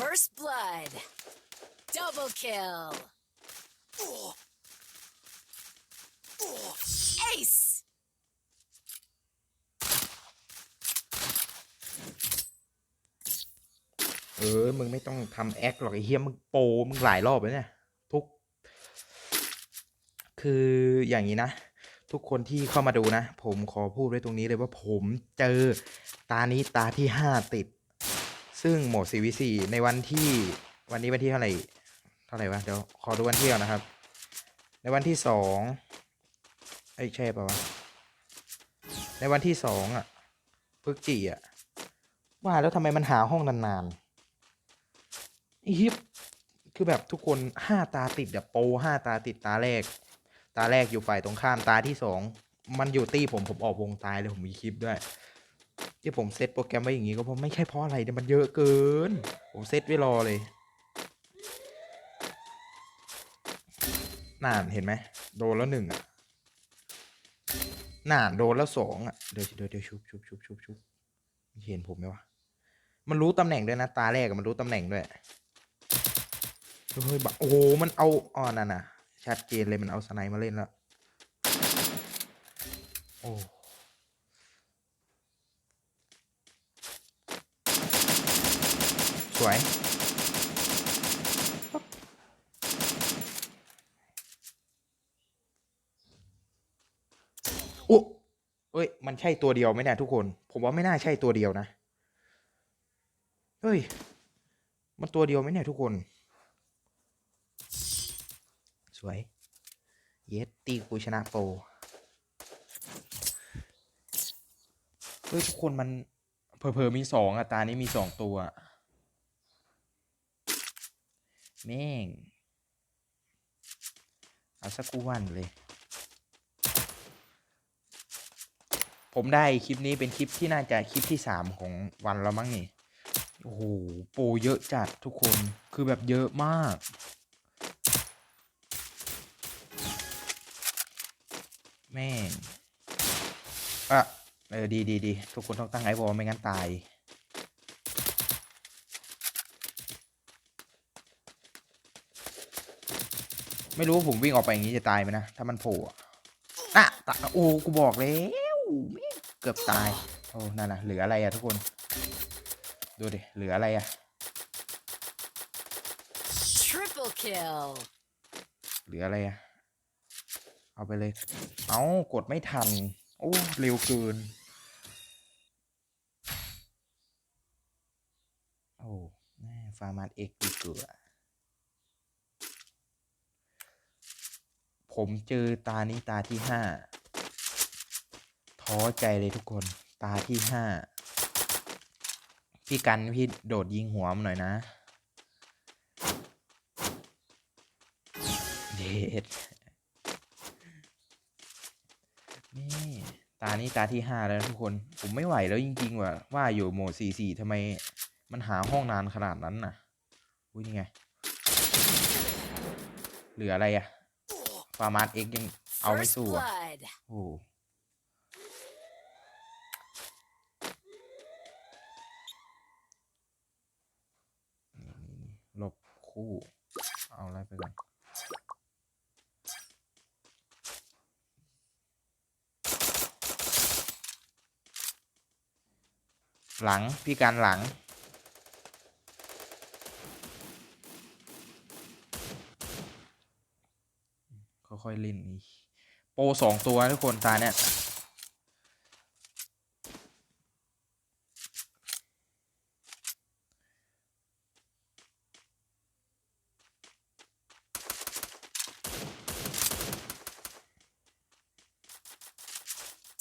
First blood. Double kill. Ace. เออ มึงไม่ต้องทำแอคหรอกไอ้เฮียมึงโปมึงหลายรอบแล้วเนี่ย ทุก คืออย่างนี้นะ ทุกคนที่เข้ามาดูนะ ผมขอพูดไว้ตรงนี้เลยว่าผมเจอตานี้ตาที่ห้าติด ซึ่งโหมด CVC ในวันที่วันนี้วันที่เท่าไหร่เท่าไหร่วะเดี๋ยวขอดูวันที่ก่อนนะครับ ในวันที่สองไอ้ใช่ป่าวะในวันที่สองอะพฤกจิอะว่าแล้วทำไมมันหาห้องนานๆไอ้ฮิปคือแบบทุกคนห้าตาติดแบบโปห้าตาติดตาแรก ตาแรกอยู่ฝ่ายตรงข้ามตาที่สองมันอยู่ตี้ผมผมออกวงตายเลยผมมีคลิปด้วย ที่ผมเซตโปรแกรมไว้อย่างงี้ก็เพราะไม่ใช่เพราะอะไรเนี่ยมันเยอะเกิน ผมเซตไว้รอเลยน่านเห็นไหมโดนแล้วหนึ่งอะน่านโดนแล้วสองอะเดี๋ยวเดี๋ยวเดี๋ยวชุบชุบชุบชุบชุบเห็นผมไหมวะมันรู้ตำแหน่งด้วยนะตาแรกมันรู้ตำแหน่งด้วยเฮ้ยบโอ้มันเอาอ๋อนั่นน่ะชัดเจนเลยมันเอาสไนด์มาเล่นแล้วโอ้ สวยโอ้เอ้ย มันใช่ตัวเดียวไหมเนี่ยทุกคน ผมว่าไม่น่าใช่ตัวเดียวนะเฮ้ย มันตัวเดียวไหมเนี่ยทุกคน สวย เยสตีกูชนะโปรเฮ้ย ทุกคนมันเพอเพอๆมีสองอะตานี้มีสองตัว แม่ง เอาสักกูวันเลย ผมได้คลิปนี้เป็นคลิปที่น่าจะคลิปที่สามของวันแล้วมั้งนี่ โอ้โห โปรเยอะจัดทุกคน คือแบบเยอะมากแม่งอะเออ ดีดีดีทุกคนต้องตั้งไอ้บอลไม่งั้นตาย ไม่รู้ว่าผมวิ่งออกไปอย่างนี้จะตายไหมนะ ถ้ามันโผล่อะอะตะโอ้กูบอกแล้วแม่งเกือบตายโอ้นั่นนะเหลืออะไรอะทุกคน ดูดิ เหลืออะไรอะ Triple kill. เหลืออะไรอะเอาไปเลย เอากดไม่ทัน โอ้เร็วเกิน โอ้แม่ฟาร์มาร์เอ็กดีเกือ ผมเจอตานี้ตาที่ห้าท้อใจเลยทุกคน ตาที่ห้าพี่กันพี่โดดยิงหัวมันหน่อยนะ เด็ดนี่ตานี้ตาที่ห้าแล้วทุกคน ผมไม่ไหวแล้วจริงๆว่ะว่าอยู่โหมดสี่สี่ทำไมมันหาห้องนานขนาดนั้นน่ะ อุ้ยนี่ไง เหลืออะไรอะ ฟาร์มาร์เอ็กยังเอาไม่ First สู้อะ blood. โอ้นี่นี่นี่หลบคู่ เอาอะไรไปก่อนหลัง พี่การหลัง ค่อยๆเล่นนี่โปรสองตัวทุกคนตาเนี่ย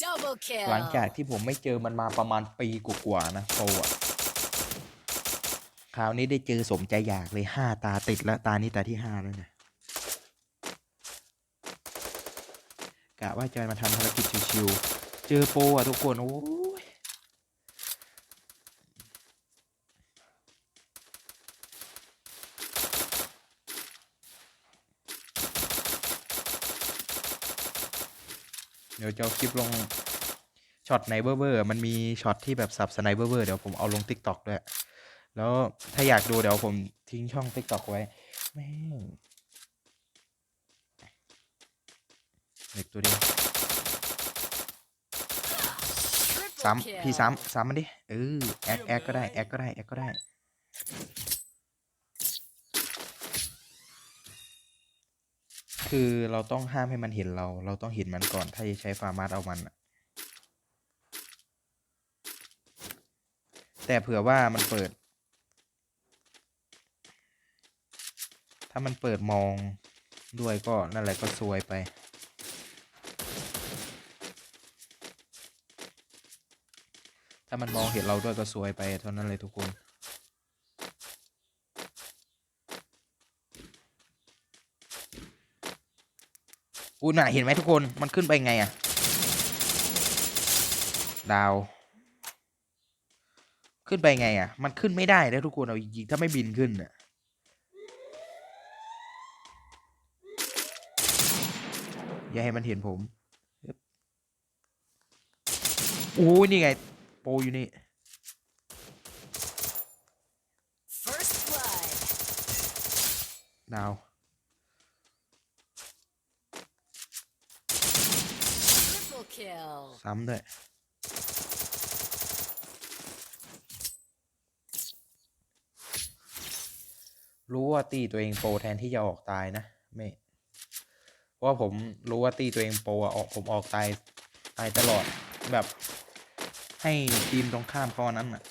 Double kill. หลังจากที่ผมไม่เจอมันมาประมาณปีกว่าๆนะโปรอะคราวนี้ได้เจอสมใจอยากเลยห้าตาติดแล้ว ตานี้ตาที่ห้าแล้วเนี่ย กะว่าจะมาทำภารกิจชิวๆเจอโปอะทุกคนโอ้ยเดี๋ยวจะเอาคลิปลงช็อตไนเบอร์เบอร์มันมีช็อตที่แบบสับสไนเบอร์เบอร์เดี๋ยวผมเอาลงติ๊กต็อกด้วย แล้วถ้าอยากดูเดี๋ยวผมทิ้งช่องติ๊กต็อกไว้ แม่ง เด็กตัวเดียว Triple ซ้ำพี่ kill. ซ้ำซ้ำมันดิเออแอคแอคก็ได้แอคก็ได้แอคก็ได้ คือเราต้องห้ามให้มันเห็นเรา เราต้องเห็นมันก่อนถ้าจะใช้ฟาร์มาสเอามันอะแต่เผื่อว่ามันเปิด ถ้ามันเปิดมองด้วยก็นั่นแหละก็ซวยไปามันมองเห็นเราด้วยก็ซวยไปเท่านั้นเลยทุกคนอุ้ยน่ะเห็นไหมทุกคนมันขึ้นไปไงอะดาว ขึ้นไปไงอะมันขึ้นไม่ได้แล้วทุกคนเอาจริงๆถ้าไม่บินขึ้นอะอย่าให้มันเห็นผมอึ๊บอู้ยนี่ไง ปรอยู่นี่ First blood. ดาว Triple kill. ซ้ำด้วย รู้ว่าตีตัวเองโปรแทนที่จะออกตายนะ ไม่ เพราะว่าผมรู้ว่าตีตัวเองโปรอะออกผมออกตาย ตายตลอดแบบ ให้ทีมตรงข้ามเขาอันนั้นอะ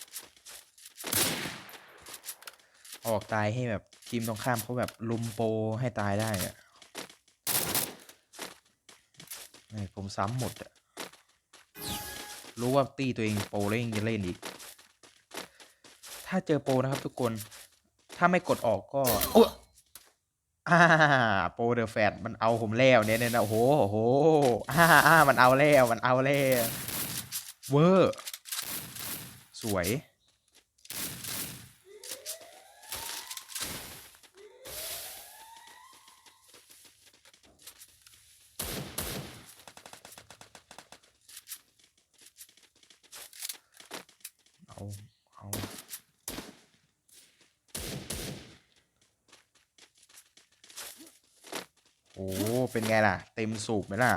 ออกตายให้แบบทีมตรงข้ามเขาแบบลุมโปรให้ตายได้อะนี่ผมซ้ำหมดอะรู้ว่าตีตัวเองโปรแล้วยังจะเล่นอีก ถ้าเจอโปรนะครับทุกคน ถ้าไม่กดออกก็โอ้อ่าโปรเดอะแฟดมันเอาผมแล้วเนี่ยเนี่ยนะโอ้โหโอ้โหอ่าอ่ามันเอาแล้ว มันเอาแล้ว เวอร์ สวย เอา เอา โอ้ เป็นไงล่ะ เต็มสูบไหมล่ะ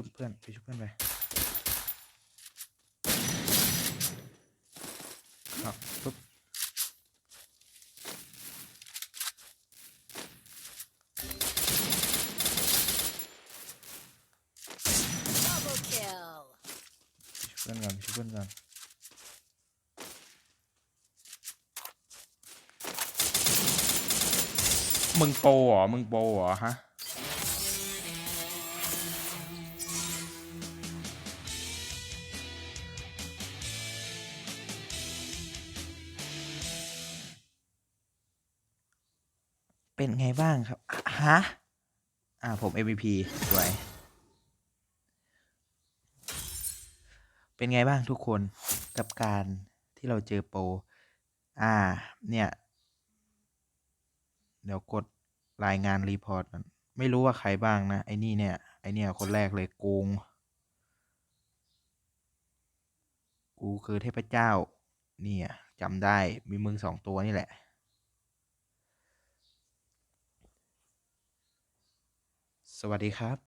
ชุบเพื่อนไปชุบเพื่อนไปครับปุ๊บชุบเพื่อนก่อนชุบเพื่อนก่อนมึงโปรเหรอมึงโปรเหรอฮะ เป็นไงบ้างครับ ฮะ อ่าผม MVP สวย เป็นไงบ้างทุกคนกับการที่เราเจอโปร อ่า เนี่ย เดี๋ยวกดรายงานรีพอร์ตมันไม่รู้ว่าใครบ้างนะ ไอ้นี่เนี่ย ไอ้เนี่ยคนแรกเลยโกง กูคือเทพเจ้า เนี่ยจำได้มีมึงสองตัวนี่แหละ สวัสดีครับ